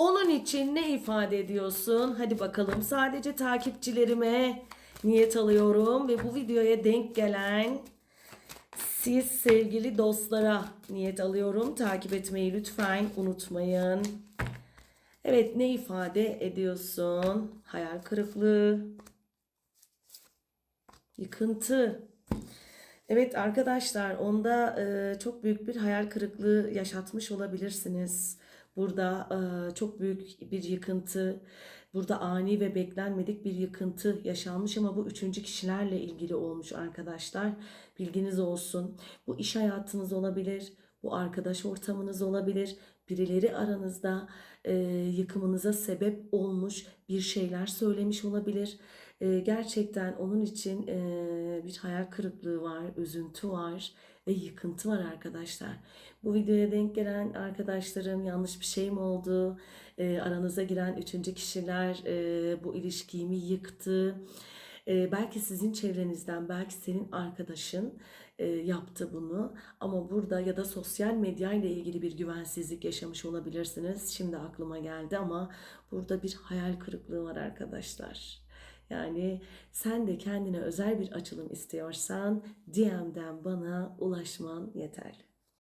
Onun için ne ifade ediyorsun? Hadi bakalım. Sadece takipçilerime niyet alıyorum ve bu videoya denk gelen siz sevgili dostlara niyet alıyorum. Takip etmeyi lütfen unutmayın. Evet ne ifade ediyorsun? Hayal kırıklığı, yıkıntı. Evet arkadaşlar onda e, çok büyük bir hayal kırıklığı yaşatmış olabilirsiniz. Burada çok büyük bir yıkıntı, burada ani ve beklenmedik bir yıkıntı yaşanmış ama bu üçüncü kişilerle ilgili olmuş arkadaşlar. Bilginiz olsun. Bu iş hayatınız olabilir, bu arkadaş ortamınız olabilir. Birileri aranızda yıkımınıza sebep olmuş bir şeyler söylemiş olabilir. Gerçekten onun için bir hayal kırıklığı var, üzüntü var ve yıkıntı var arkadaşlar. Bu videoya denk gelen arkadaşlarım yanlış bir şey mi oldu? Aranıza giren üçüncü kişiler e, bu ilişkiyi mi yıktı? Belki sizin çevrenizden, belki senin arkadaşın yaptı bunu. Ama burada ya da sosyal medya ile ilgili bir güvensizlik yaşamış olabilirsiniz. Şimdi aklıma geldi ama burada bir hayal kırıklığı var arkadaşlar. Yani sen de kendine özel bir açılım istiyorsan DM'den bana ulaşman yeterli.